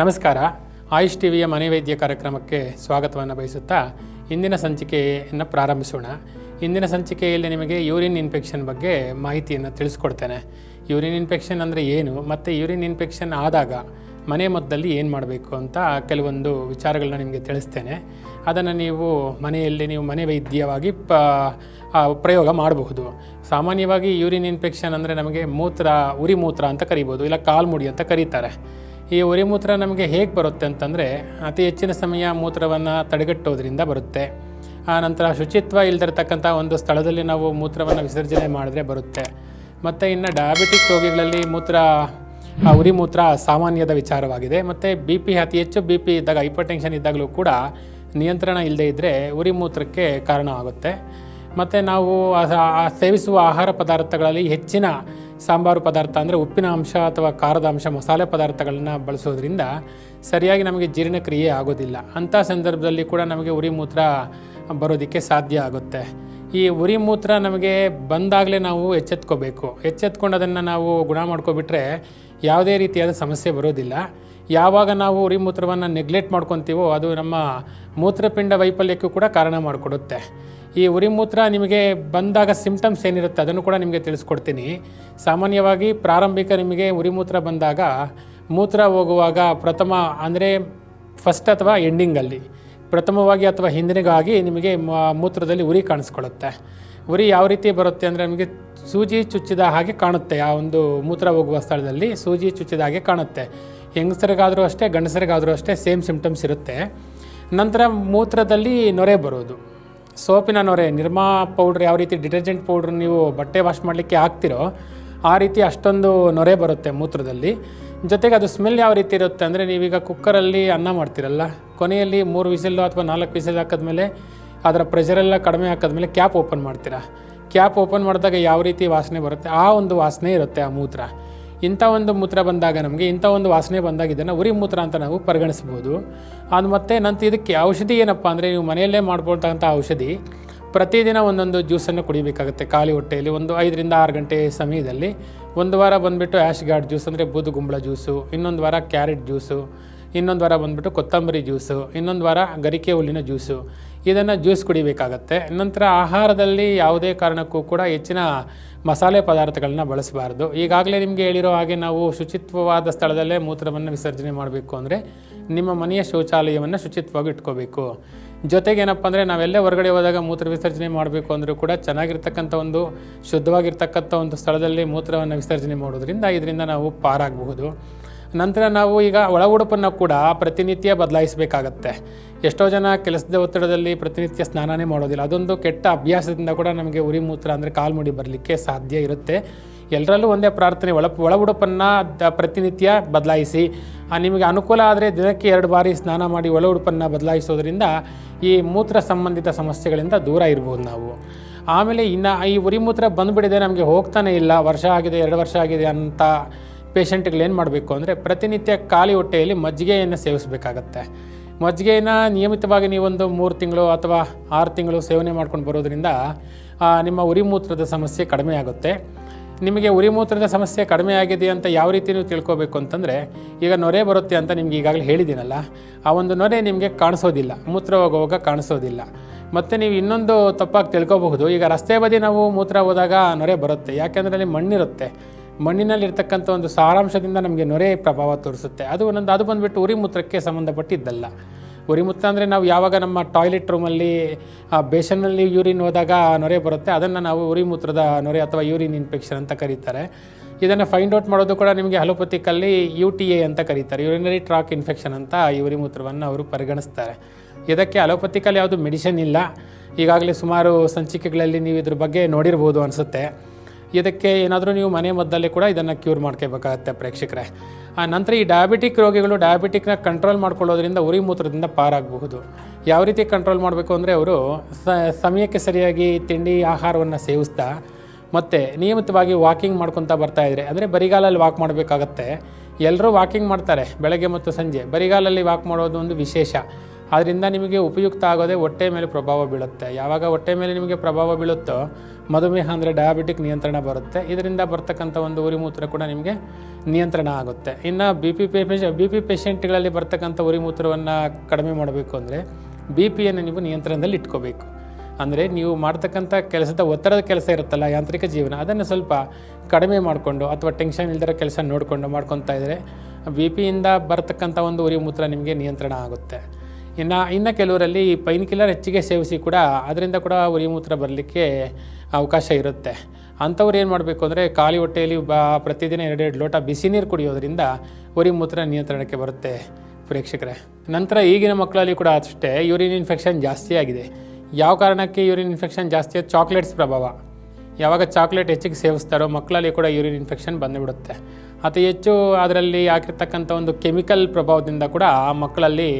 ನಮಸ್ಕಾರ. ಆಯುಷ್ ಟಿವಿಯ ಮನೆ ವೈದ್ಯ ಕಾರ್ಯಕ್ರಮಕ್ಕೆ ಸ್ವಾಗತವನ್ನು ಬಯಸುತ್ತಾ ಇಂದಿನ ಸಂಚಿಕೆಯನ್ನು ಪ್ರಾರಂಭಿಸೋಣ. ಇಂದಿನ ಸಂಚಿಕೆಯಲ್ಲಿ ನಿಮಗೆ ಯೂರಿನ್ ಇನ್ಫೆಕ್ಷನ್ ಬಗ್ಗೆ ಮಾಹಿತಿಯನ್ನು ತಿಳಿಸ್ಕೊಡ್ತೇನೆ. ಯೂರಿನ್ ಇನ್ಫೆಕ್ಷನ್ ಅಂದರೆ ಏನು? ಮತ್ತು ಯೂರಿನ್ ಇನ್ಫೆಕ್ಷನ್ ಆದಾಗ ಮನೆ ಮದ್ದಲ್ಲಿ ಏನು ಮಾಡಬೇಕು ಅಂತ ಕೆಲವೊಂದು ವಿಚಾರಗಳನ್ನ ನಿಮಗೆ ತಿಳಿಸ್ತೇನೆ. ಅದನ್ನು ನೀವು ಮನೆಯಲ್ಲಿ ನೀವು ಮನೆ ವೈದ್ಯವಾಗಿ ಪ ಪ್ರಯೋಗ ಮಾಡಬಹುದು. ಸಾಮಾನ್ಯವಾಗಿ ಯೂರಿನ್ ಇನ್ಫೆಕ್ಷನ್ ಅಂದರೆ ನಮಗೆ ಮೂತ್ರ, ಉರಿ ಮೂತ್ರ ಅಂತ ಕರಿಬೋದು, ಇಲ್ಲ ಕಾಲ್ಮುಡಿ ಅಂತ ಕರೀತಾರೆ. ಈ ಉರಿ ಮೂತ್ರ ನಮಗೆ ಹೇಗೆ ಬರುತ್ತೆ ಅಂತಂದರೆ ಅತಿ ಹೆಚ್ಚಿನ ಸಮಯ ಮೂತ್ರವನ್ನು ತಡೆಗಟ್ಟೋದ್ರಿಂದ ಬರುತ್ತೆ. ಆ ನಂತರ ಶುಚಿತ್ವ ಇಲ್ದಿರತಕ್ಕಂಥ ಒಂದು ಸ್ಥಳದಲ್ಲಿ ನಾವು ಮೂತ್ರವನ್ನು ವಿಸರ್ಜನೆ ಮಾಡಿದ್ರೆ ಬರುತ್ತೆ. ಮತ್ತು ಇನ್ನು ಡಯಾಬಿಟಿಕ್ ರೋಗಿಗಳಲ್ಲಿ ಮೂತ್ರ ಆ, ಉರಿ ಮೂತ್ರ ಸಾಮಾನ್ಯದ ವಿಚಾರವಾಗಿದೆ. ಮತ್ತು ಬಿ ಪಿ ಅತಿ ಹೆಚ್ಚು ಬಿ ಪಿ ಇದ್ದಾಗ ಹೈಪರ್ ಟೆನ್ಷನ್ ಇದ್ದಾಗಲೂ ಕೂಡ ನಿಯಂತ್ರಣ ಇಲ್ಲದೇ ಇದ್ದರೆ ಉರಿ ಮೂತ್ರಕ್ಕೆ ಕಾರಣ ಆಗುತ್ತೆ. ಮತ್ತು ನಾವು ಸೇವಿಸುವ ಆಹಾರ ಪದಾರ್ಥಗಳಲ್ಲಿ ಹೆಚ್ಚಿನ ಸಾಂಬಾರು ಪದಾರ್ಥ ಅಂದರೆ ಉಪ್ಪಿನ ಅಂಶ ಅಥವಾ ಖಾರದ ಅಂಶ, ಮಸಾಲೆ ಪದಾರ್ಥಗಳನ್ನು ಬಳಸೋದ್ರಿಂದ ಸರಿಯಾಗಿ ನಮಗೆ ಜೀರ್ಣಕ್ರಿಯೆ ಆಗೋದಿಲ್ಲ. ಅಂಥ ಸಂದರ್ಭದಲ್ಲಿ ಕೂಡ ನಮಗೆ ಉರಿ ಮೂತ್ರ ಬರೋದಕ್ಕೆ ಸಾಧ್ಯ ಆಗುತ್ತೆ. ಈ ಉರಿ ಮೂತ್ರ ನಮಗೆ ಬಂದಾಗಲೇ ನಾವು ಎಚ್ಚೆತ್ಕೋಬೇಕು. ಎಚ್ಚೆತ್ಕೊಂಡು ಅದನ್ನು ನಾವು ಗುಣ ಮಾಡ್ಕೊಬಿಟ್ರೆ ಯಾವುದೇ ರೀತಿಯಾದ ಸಮಸ್ಯೆ ಬರೋದಿಲ್ಲ. ಯಾವಾಗ ನಾವು ಉರಿ ಮೂತ್ರವನ್ನು ನೆಗ್ಲೆಕ್ಟ್ ಮಾಡ್ಕೊತೀವೋ ಅದು ನಮ್ಮ ಮೂತ್ರಪಿಂಡ ವೈಫಲ್ಯಕ್ಕೂ ಕೂಡ ಕಾರಣ ಮಾಡಿಕೊಡುತ್ತೆ. ಈ ಉರಿ ಮೂತ್ರ ನಿಮಗೆ ಬಂದಾಗ ಸಿಂಪ್ಟಮ್ಸ್ ಏನಿರುತ್ತೆ ಅದನ್ನು ಕೂಡ ನಿಮಗೆ ತಿಳಿಸ್ಕೊಡ್ತೀನಿ. ಸಾಮಾನ್ಯವಾಗಿ ಪ್ರಾರಂಭಿಕ ನಿಮಗೆ ಉರಿ ಮೂತ್ರ ಬಂದಾಗ ಮೂತ್ರ ಹೋಗುವಾಗ ಪ್ರಥಮ ಅಂದರೆ ಫಸ್ಟ್ ಅಥವಾ ಎಂಡಿಂಗಲ್ಲಿ ಪ್ರಥಮವಾಗಿ ಅಥವಾ ಹಿಂದಿನಗಾಗಿ ನಿಮಗೆ ಮೂತ್ರದಲ್ಲಿ ಉರಿ ಕಾಣಿಸ್ಕೊಳ್ಳುತ್ತೆ. ಉರಿ ಯಾವ ರೀತಿ ಬರುತ್ತೆ ಅಂದರೆ ನಿಮಗೆ ಸೂಜಿ ಚುಚ್ಚಿದ ಹಾಗೆ ಕಾಣುತ್ತೆ, ಆ ಒಂದು ಮೂತ್ರ ಹೋಗುವ ಸ್ಥಳದಲ್ಲಿ ಸೂಜಿ ಚುಚ್ಚಿದ ಹಾಗೆ ಕಾಣುತ್ತೆ. ಹೆಂಗಸರಿಗಾದರೂ ಅಷ್ಟೇ, ಗಂಡಸರಿಗಾದರೂ ಅಷ್ಟೇ ಸೇಮ್ ಸಿಂಪ್ಟಮ್ಸ್ ಇರುತ್ತೆ. ನಂತರ ಮೂತ್ರದಲ್ಲಿ ನೊರೆ ಬರೋದು. ಸೋಪಿನ ನೊರೆ, ನಿರ್ಮಾ ಪೌಡ್ರ್ ಯಾವ ರೀತಿ ಡಿಟರ್ಜೆಂಟ್ ಪೌಡ್ರ್ ನೀವು ಬಟ್ಟೆ ವಾಶ್ ಮಾಡಲಿಕ್ಕೆ ಹಾಕ್ತಿರೋ, ಆ ರೀತಿ ಅಷ್ಟೊಂದು ನೊರೆ ಬರುತ್ತೆ ಮೂತ್ರದಲ್ಲಿ. ಜೊತೆಗೆ ಅದು ಸ್ಮೆಲ್ ಯಾವ ರೀತಿ ಇರುತ್ತೆ ಅಂದರೆ ನೀವೀಗ ಕುಕ್ಕರಲ್ಲಿ ಅನ್ನ ಮಾಡ್ತೀರಲ್ಲ, ಕೊನೆಯಲ್ಲಿ ಮೂರು ವಿಸಿಲ್ಲು ಅಥವಾ ನಾಲ್ಕು ವಿಸಿಲ್ ಹಾಕಿದ್ಮೇಲೆ ಅದರ ಪ್ರೆಷರೆಲ್ಲ ಕಡಿಮೆ ಹಾಕಿದ್ಮೇಲೆ ಕ್ಯಾಪ್ ಓಪನ್ ಮಾಡ್ತೀರಾ. ಕ್ಯಾಪ್ ಓಪನ್ ಮಾಡಿದಾಗ ಯಾವ ರೀತಿ ವಾಸನೆ ಬರುತ್ತೆ, ಆ ಒಂದು ವಾಸನೆ ಇರುತ್ತೆ ಆ ಮೂತ್ರ. ಇಂಥ ಒಂದು ಮೂತ್ರ ಬಂದಾಗ ನಮಗೆ ಇಂಥ ಒಂದು ವಾಸನೆ ಬಂದಾಗ ಇದನ್ನು ಉರಿ ಮೂತ್ರ ಅಂತ ನಾವು ಪರಿಗಣಿಸ್ಬೋದು. ಅದು ಮತ್ತು ನಂತರ ಇದಕ್ಕೆ ಔಷಧಿ ಏನಪ್ಪ ಅಂದರೆ ನೀವು ಮನೆಯಲ್ಲೇ ಮಾಡ್ಕೊಳ್ತಕ್ಕಂಥ ಔಷಧಿ, ಪ್ರತಿದಿನ ಒಂದೊಂದು ಜ್ಯೂಸನ್ನು ಕುಡಿಬೇಕಾಗುತ್ತೆ. ಖಾಲಿ ಹೊಟ್ಟೆಯಲ್ಲಿ ಒಂದು ಐದರಿಂದ ಆರು ಗಂಟೆ ಸಮಯದಲ್ಲಿ ಒಂದು ವಾರ ಬಂದುಬಿಟ್ಟು ಆ್ಯಶ್ ಗಾರ್ಡ್ ಜ್ಯೂಸ್ ಅಂದರೆ ಬೂದುಗುಂಬಳ ಜ್ಯೂಸು, ಇನ್ನೊಂದು ವಾರ ಕ್ಯಾರೆಟ್ ಜ್ಯೂಸು ಇನ್ನೊಂದು ವಾರ ಬಂದುಬಿಟ್ಟು ಕೊತ್ತಂಬರಿ ಜ್ಯೂಸು, ಇನ್ನೊಂದು ವಾರ ಗರಿಕೆ ಹುಲ್ಲಿನ ಜ್ಯೂಸು. ಇದನ್ನು ಜ್ಯೂಸ್ ಕುಡಿಬೇಕಾಗತ್ತೆ. ನಂತರ ಆಹಾರದಲ್ಲಿ ಯಾವುದೇ ಕಾರಣಕ್ಕೂ ಕೂಡ ಹೆಚ್ಚಿನ ಮಸಾಲೆ ಪದಾರ್ಥಗಳನ್ನ ಬಳಸಬಾರ್ದು. ಈಗಾಗಲೇ ನಿಮಗೆ ಹೇಳಿರೋ ಹಾಗೆ ನಾವು ಶುಚಿತ್ವವಾದ ಸ್ಥಳದಲ್ಲೇ ಮೂತ್ರವನ್ನು ವಿಸರ್ಜನೆ ಮಾಡಬೇಕು ಅಂದರೆ ನಿಮ್ಮ ಮನೆಯ ಶೌಚಾಲಯವನ್ನು ಶುಚಿತ್ವವಾಗಿ ಇಟ್ಕೋಬೇಕು. ಜೊತೆಗೆ ಏನಪ್ಪ ಅಂದರೆ ನಾವೆಲ್ಲೇ ಹೊರಗಡೆ ಹೋದಾಗ ಮೂತ್ರ ವಿಸರ್ಜನೆ ಮಾಡಬೇಕು ಅಂದರೂ ಕೂಡ ಚೆನ್ನಾಗಿರ್ತಕ್ಕಂಥ ಒಂದು, ಶುದ್ಧವಾಗಿರ್ತಕ್ಕಂಥ ಒಂದು ಸ್ಥಳದಲ್ಲಿ ಮೂತ್ರವನ್ನು ವಿಸರ್ಜನೆ ಮಾಡೋದ್ರಿಂದ ಇದರಿಂದ ನಾವು ಪಾರಾಗಬಹುದು. ನಂತರ ನಾವು ಈಗ ಒಳ ಉಡುಪನ್ನು ಕೂಡ ಪ್ರತಿನಿತ್ಯ ಬದಲಾಯಿಸಬೇಕಾಗತ್ತೆ. ಎಷ್ಟೋ ಜನ ಕೆಲಸದ ಒತ್ತಡದಲ್ಲಿ ಪ್ರತಿನಿತ್ಯ ಸ್ನಾನನೇ ಮಾಡೋದಿಲ್ಲ. ಅದೊಂದು ಕೆಟ್ಟ ಅಭ್ಯಾಸದಿಂದ ಕೂಡ ನಮಗೆ ಉರಿ ಮೂತ್ರ ಅಂದರೆ ಕಾಲ್ಮುಡಿ ಬರಲಿಕ್ಕೆ ಸಾಧ್ಯ ಇರುತ್ತೆ. ಎಲ್ಲರಲ್ಲೂ ಒಂದೇ ಪ್ರಾರ್ಥನೆ, ಒಳ ಒಳ ಉಡುಪನ್ನು ಪ್ರತಿನಿತ್ಯ ಬದಲಾಯಿಸಿ. ನಿಮಗೆ ಅನುಕೂಲ ಆದರೆ ದಿನಕ್ಕೆ ಎರಡು ಬಾರಿ ಸ್ನಾನ ಮಾಡಿ ಒಳ ಉಡುಪನ್ನು ಬದಲಾಯಿಸೋದ್ರಿಂದ ಈ ಮೂತ್ರ ಸಂಬಂಧಿತ ಸಮಸ್ಯೆಗಳಿಂದ ದೂರ ಇರ್ಬೋದು ನಾವು. ಆಮೇಲೆ ಇನ್ನು ಈ ಉರಿ ಮೂತ್ರ ಬಂದುಬಿಡಿದೆ ನಮಗೆ ಹೋಗ್ತಾನೆ ಇಲ್ಲ. ವರ್ಷ ಆಗಿದೆ, ಎರಡು ವರ್ಷ ಆಗಿದೆ ಅಂತ ಪೇಷಂಟ್ಗಳು ಏನು ಮಾಡಬೇಕು ಅಂದರೆ ಪ್ರತಿನಿತ್ಯ ಖಾಲಿ ಹೊಟ್ಟೆಯಲ್ಲಿ ಮಜ್ಜಿಗೆಯನ್ನು ಸೇವಿಸಬೇಕಾಗತ್ತೆ. ಮಜ್ಜಿಗೆಯನ್ನು ನಿಯಮಿತವಾಗಿ ನೀವೊಂದು ಮೂರು ತಿಂಗಳು ಅಥವಾ ಆರು ತಿಂಗಳು ಸೇವನೆ ಮಾಡ್ಕೊಂಡು ಬರೋದ್ರಿಂದ ನಿಮ್ಮ ಉರಿ ಮೂತ್ರದ ಸಮಸ್ಯೆ ಕಡಿಮೆ ಆಗುತ್ತೆ. ನಿಮಗೆ ಉರಿ ಮೂತ್ರದ ಸಮಸ್ಯೆ ಕಡಿಮೆ ಆಗಿದೆ ಅಂತ ಯಾವ ರೀತಿ ನೀವು ತಿಳ್ಕೊಬೇಕು ಅಂತಂದರೆ, ಈಗ ನೊರೆ ಬರುತ್ತೆ ಅಂತ ನಿಮ್ಗೆ ಈಗಾಗಲೇ ಹೇಳಿದ್ದೀನಲ್ಲ, ಆ ಒಂದು ನೊರೆ ನಿಮಗೆ ಕಾಣಿಸೋದಿಲ್ಲ ಮೂತ್ರ ಹೋಗುವಾಗ ಕಾಣಿಸೋದಿಲ್ಲ. ಮತ್ತು ನೀವು ಇನ್ನೊಂದು ತಪ್ಪಾಗಿ ತಿಳ್ಕೊಬಹುದು, ಈಗ ರಸ್ತೆ ಬದಿ ನಾವು ಮೂತ್ರ ಹೋದಾಗ ನೊರೆ ಬರುತ್ತೆ, ಯಾಕೆಂದರೆ ಅಲ್ಲಿ ಮಣ್ಣಿರುತ್ತೆ. ಮಣ್ಣಿನಲ್ಲಿರ್ತಕ್ಕಂಥ ಒಂದು ಸಾರಾಂಶದಿಂದ ನಮಗೆ ನೊರೆ ಪ್ರಭಾವ ತೋರಿಸುತ್ತೆ. ಅದು ಒಂದೊಂದು ಅದು ಬಂದುಬಿಟ್ಟು ಉರಿಮೂತ್ರಕ್ಕೆ ಸಂಬಂಧಪಟ್ಟಿದ್ದಲ್ಲ. ಉರಿಮೂತ್ರ ಅಂದರೆ ನಾವು ಯಾವಾಗ ನಮ್ಮ ಟಾಯ್ಲೆಟ್ ರೂಮಲ್ಲಿ ಬೇಷನ್ನಲ್ಲಿ ಯೂರಿನ್ ಹೋದಾಗ ನೊರೆ ಬರುತ್ತೆ, ಅದನ್ನು ನಾವು ಉರಿಮೂತ್ರದ ನೊರೆ ಅಥವಾ ಯೂರಿನ್ ಇನ್ಫೆಕ್ಷನ್ ಅಂತ ಕರೀತಾರೆ. ಇದನ್ನು ಫೈಂಡ್ ಔಟ್ ಮಾಡೋದು ಕೂಡ ನಿಮಗೆ ಅಲೋಪತಿಕಲ್ಲಿ ಯು ಟಿ ಎ ಅಂತ ಕರೀತಾರೆ ಯೂರಿನರಿ ಟ್ರಾಕ್ ಇನ್ಫೆಕ್ಷನ್ ಅಂತ ಈ ಉರಿಮೂತ್ರವನ್ನು ಅವರು ಪರಿಗಣಿಸ್ತಾರೆ. ಇದಕ್ಕೆ ಅಲೋಪತಿಕಲ್ಲಿ ಯಾವುದು ಮೆಡಿಷನ್ ಇಲ್ಲ. ಈಗಾಗಲೇ ಸುಮಾರು ಸಂಚಿಕೆಗಳಲ್ಲಿ ನೀವು ಇದ್ರ ಬಗ್ಗೆ ನೋಡಿರ್ಬೋದು ಅನಿಸುತ್ತೆ. ಇದಕ್ಕೆ ಏನಾದರೂ ನೀವು ಮನೆ ಮದ್ದಲ್ಲೇ ಕೂಡ ಇದನ್ನು ಕ್ಯೂರ್ ಮಾಡ್ಕೋಬೇಕಾಗತ್ತೆ ಪ್ರೇಕ್ಷಕರೇ. ಆ ನಂತರ ಈ ಡಯಾಬಿಟಿಕ್ ರೋಗಿಗಳು ಡಯಾಬಿಟಿಕ್ನ ಕಂಟ್ರೋಲ್ ಮಾಡ್ಕೊಳ್ಳೋದ್ರಿಂದ ಉರಿ ಮೂತ್ರದಿಂದ ಪಾರಾಗಬಹುದು. ಯಾವ ರೀತಿ ಕಂಟ್ರೋಲ್ ಮಾಡಬೇಕು ಅಂದರೆ ಅವರು ಸ, ಸಮಯಕ್ಕೆ ಸರಿಯಾಗಿ ತಿಂಡಿ, ಆಹಾರವನ್ನು ಸೇವಿಸ್ತಾ ಮತ್ತು ನಿಯಮಿತವಾಗಿ ವಾಕಿಂಗ್ ಮಾಡ್ಕೊತಾ ಬರ್ತಾ ಇದ್ರೆ, ಅಂದರೆ ಬರಿಗಾಲಲ್ಲಿ ವಾಕ್ ಮಾಡಬೇಕಾಗತ್ತೆ. ಎಲ್ಲರೂ ವಾಕಿಂಗ್ ಮಾಡ್ತಾರೆ, ಬೆಳಗ್ಗೆ ಮತ್ತು ಸಂಜೆ. ಬರಿಗಾಲಲ್ಲಿ ವಾಕ್ ಮಾಡೋದು ಒಂದು ವಿಶೇಷ. ಆದ್ದರಿಂದ ನಿಮಗೆ ಉಪಯುಕ್ತ ಆಗೋದೇ ಹೊಟ್ಟೆ ಮೇಲೆ ಪ್ರಭಾವ ಬೀಳುತ್ತೆ. ಯಾವಾಗ ಹೊಟ್ಟೆ ಮೇಲೆ ನಿಮಗೆ ಪ್ರಭಾವ ಬೀಳುತ್ತೋ ಮಧುಮೇಹ ಅಂದರೆ ಡಯಾಬಿಟಿಕ್ ನಿಯಂತ್ರಣ ಬರುತ್ತೆ. ಇದರಿಂದ ಬರ್ತಕ್ಕಂಥ ಒಂದು ಉರಿ ಮೂತ್ರ ಕೂಡ ನಿಮಗೆ ನಿಯಂತ್ರಣ ಆಗುತ್ತೆ. ಇನ್ನು ಬಿ ಪಿ ಪೇ ಬಿ ಪಿ ಪೇಷೆಂಟ್ಗಳಲ್ಲಿ ಬರ್ತಕ್ಕಂಥ ಉರಿ ಮೂತ್ರವನ್ನು ಕಡಿಮೆ ಮಾಡಬೇಕು ಅಂದರೆ ಬಿ ಪಿಯನ್ನು ನೀವು ನಿಯಂತ್ರಣದಲ್ಲಿ ಇಟ್ಕೋಬೇಕು. ಅಂದರೆ ನೀವು ಮಾಡ್ತಕ್ಕಂಥ ಕೆಲಸದ ಒತ್ತಡದ ಕೆಲಸ ಇರುತ್ತಲ್ಲ, ಯಾಂತ್ರಿಕ ಜೀವನ, ಅದನ್ನು ಸ್ವಲ್ಪ ಕಡಿಮೆ ಮಾಡಿಕೊಂಡು ಅಥವಾ ಟೆನ್ಷನ್ ಇಲ್ದಿರೋ ಕೆಲಸ ನೋಡಿಕೊಂಡು ಮಾಡ್ಕೊತಾ ಇದ್ದರೆ ಬಿ ಪಿಯಿಂದ ಬರ್ತಕ್ಕಂಥ ಒಂದು ಉರಿ ಮೂತ್ರ ನಿಮಗೆ ನಿಯಂತ್ರಣ ಆಗುತ್ತೆ. ಇನ್ನು ಇನ್ನು ಕೆಲವರಲ್ಲಿ ಪೈನ್ ಕಿಲ್ಲರ್ ಹೆಚ್ಚಿಗೆ ಸೇವಿಸಿ ಕೂಡ ಅದರಿಂದ ಕೂಡ ಉರಿಮೂತ್ರ ಬರಲಿಕ್ಕೆ ಅವಕಾಶ ಇರುತ್ತೆ. ಅಂಥವ್ರು ಏನು ಮಾಡಬೇಕು ಅಂದರೆ ಖಾಲಿ ಹೊಟ್ಟೆಯಲ್ಲಿ ಬ, ಪ್ರತಿದಿನ ಎರಡೆರಡು ಲೋಟ ಬಿಸಿ ನೀರು ಕುಡಿಯೋದ್ರಿಂದ ಉರಿಮೂತ್ರ ನಿಯಂತ್ರಣಕ್ಕೆ ಬರುತ್ತೆ ಪ್ರೇಕ್ಷಕರೇ. ನಂತರ ಈಗಿನ ಮಕ್ಕಳಲ್ಲಿ ಕೂಡ ಅಷ್ಟೇ ಯೂರಿನ್ ಇನ್ಫೆಕ್ಷನ್ ಜಾಸ್ತಿ ಆಗಿದೆ. ಯಾವ ಕಾರಣಕ್ಕೆ ಯೂರಿನ್ ಇನ್ಫೆಕ್ಷನ್ ಜಾಸ್ತಿ ಚಾಕ್ಲೇಟ್ಸ್ ಪ್ರಭಾವ. ಯಾವಾಗ ಚಾಕ್ಲೇಟ್ ಹೆಚ್ಚಿಗೆ ಸೇವಿಸ್ತಾರೋ ಮಕ್ಕಳಲ್ಲಿ ಕೂಡ ಯೂರಿನ್ ಇನ್ಫೆಕ್ಷನ್ ಬಂದುಬಿಡುತ್ತೆ. ಅತಿ ಹೆಚ್ಚು ಅದರಲ್ಲಿ ಹಾಕಿರ್ತಕ್ಕಂಥ ಒಂದು ಕೆಮಿಕಲ್ ಪ್ರಭಾವದಿಂದ ಕೂಡ ಆ ಮಕ್ಕಳಲ್ಲಿ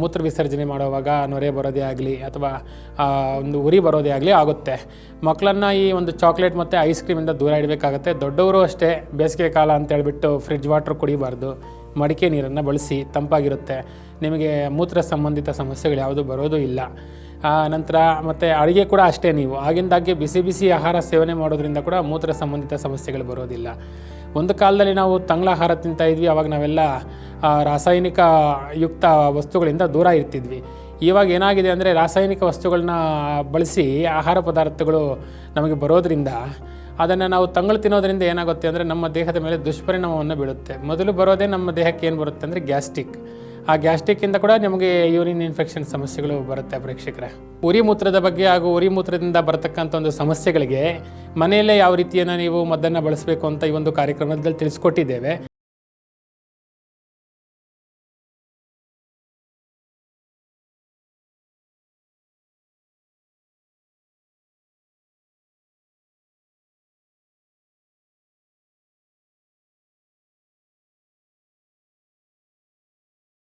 ಮೂತ್ರ ವಿಸರ್ಜನೆ ಮಾಡುವಾಗ ನೊರೆ ಬರೋದೇ ಆಗಲಿ ಅಥವಾ ಒಂದು ಉರಿ ಬರೋದೇ ಆಗಲಿ ಆಗುತ್ತೆ. ಮಕ್ಕಳನ್ನು ಈ ಒಂದು ಚಾಕ್ಲೇಟ್ ಮತ್ತು ಐಸ್ ಕ್ರೀಮಿಂದ ದೂರ ಇಡಬೇಕಾಗತ್ತೆ. ದೊಡ್ಡವರು ಅಷ್ಟೇ ಬೇಸಿಗೆ ಕಾಲ ಅಂತ ಹೇಳಿಬಿಟ್ಟು ಫ್ರಿಡ್ಜ್ ವಾಟ್ರ್ ಕುಡಿಬಾರ್ದು. ಮಡಿಕೆ ನೀರನ್ನು ಬಳಸಿ ತಂಪಾಗಿರುತ್ತೆ. ನಿಮಗೆ ಮೂತ್ರ ಸಂಬಂಧಿತ ಸಮಸ್ಯೆಗಳು ಯಾವುದೂ ಬರೋದು ಇಲ್ಲ. ನಂತರ ಮತ್ತು ಅಡುಗೆ ಕೂಡ ಅಷ್ಟೇ ನೀವು. ಆಗಿಂದಾಗೆ ಬಿಸಿ ಬಿಸಿ ಆಹಾರ ಸೇವನೆ ಮಾಡೋದ್ರಿಂದ ಕೂಡ ಮೂತ್ರ ಸಂಬಂಧಿತ ಸಮಸ್ಯೆಗಳು ಬರೋದಿಲ್ಲ. ಒಂದು ಕಾಲದಲ್ಲಿ ನಾವು ತಂಗ್ಳ ಆಹಾರ ತಿಂತಾ ಇದ್ವಿ, ಅವಾಗ ನಾವೆಲ್ಲ ರಾಸಾಯನಿಕ ಯುಕ್ತ ವಸ್ತುಗಳಿಂದ ದೂರ ಇರ್ತಿದ್ವಿ. ಇವಾಗ ಏನಾಗಿದೆ ಅಂದರೆ ರಾಸಾಯನಿಕ ವಸ್ತುಗಳನ್ನ ಬಳಸಿ ಆಹಾರ ಪದಾರ್ಥಗಳು ನಮಗೆ ಬರೋದರಿಂದ ಅದನ್ನು ನಾವು ತಂಗಳು ತಿನ್ನೋದರಿಂದ ಏನಾಗುತ್ತೆ ಅಂದರೆ ನಮ್ಮ ದೇಹದ ಮೇಲೆ ದುಷ್ಪರಿಣಾಮವನ್ನು ಬೀಳುತ್ತೆ. ಮೊದಲು ಬರೋದೇ ನಮ್ಮ ದೇಹಕ್ಕೆ ಏನು ಬರುತ್ತೆ ಅಂದರೆ ಗ್ಯಾಸ್ಟ್ರಿಕ್. ಆ ಗ್ಯಾಸ್ಟ್ರಿಕ್ಕಿಂದ ಕೂಡ ನಿಮಗೆ ಯೂರಿನ್ ಇನ್ಫೆಕ್ಷನ್ ಸಮಸ್ಯೆಗಳು ಬರುತ್ತೆ ಪ್ರೇಕ್ಷಕರೇ. ಉರಿ ಮೂತ್ರದ ಬಗ್ಗೆ ಹಾಗೂ ಉರಿ ಮೂತ್ರದಿಂದ ಬರತಕ್ಕಂಥ ಒಂದು ಸಮಸ್ಯೆಗಳಿಗೆ ಮನೆಯಲ್ಲೇ ಯಾವ ರೀತಿಯನ್ನು ನೀವು ಮದ್ದನ್ನು ಬಳಸಬೇಕು ಅಂತ ಈ ಒಂದು ಕಾರ್ಯಕ್ರಮದಲ್ಲಿ ತಿಳಿಸ್ಕೊಟ್ಟಿದ್ದೇವೆ.